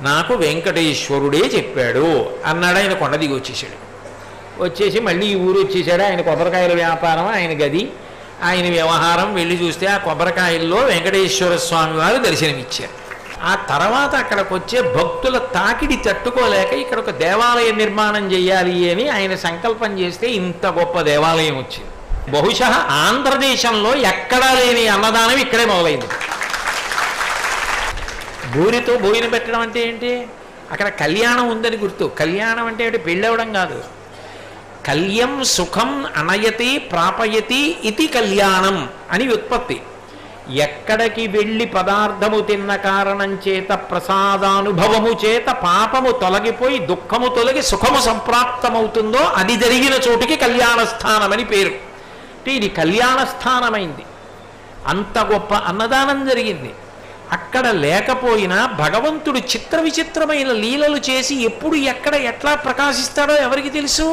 నాకు వెంకటేశ్వరుడే చెప్పాడు అన్నాడు ఆయన కొండ దిగి వచ్చేసాడు. వచ్చేసి మళ్ళీ ఈ ఊరు వచ్చేసాడు. ఆయన కొబ్బరికాయల వ్యాపారం ఆయన గది ఆయన వ్యవహారం వెళ్ళి చూస్తే ఆ కొబ్బరికాయల్లో వెంకటేశ్వర స్వామి వారు దర్శనమిచ్చారు. ఆ తర్వాత అక్కడికి వచ్చే భక్తుల తాకిడి తట్టుకోలేక ఇక్కడ ఒక దేవాలయం నిర్మాణం చేయాలి అని ఆయన సంకల్పం చేస్తే ఇంత గొప్ప దేవాలయం వచ్చింది. బహుశా ఆంధ్రదేశంలో ఎక్కడా లేని అన్నదానం ఇక్కడే మొదలైంది. బూరితో భోజనం పెట్టడం అంటే ఏంటి? అక్కడ కళ్యాణం ఉందని గుర్తు. కళ్యాణం అంటే ఏంటి పెళ్ళవడం కాదు. కళ్యం సుఖం అనయతి ప్రాపయతి ఇది కళ్యాణం అని ఉత్పత్తి ఎక్కడికి వెళ్ళి పదార్థము తిన్న కారణం చేత ప్రసాదానుభవము చేత పాపము తొలగిపోయి దుఃఖము తొలగి సుఖము సంప్రాప్తమవుతుందో అది జరిగిన చోటుకి కళ్యాణ స్థానమని పేరు. అంటే ఇది కళ్యాణ స్థానమైంది అంత గొప్ప అన్నదానం జరిగింది. అక్కడ లేకపోయినా భగవంతుడు చిత్ర విచిత్రమైన లీలలు చేసి ఎప్పుడు ఎక్కడ ఎట్లా ప్రకాశిస్తాడో ఎవరికి తెలుసు?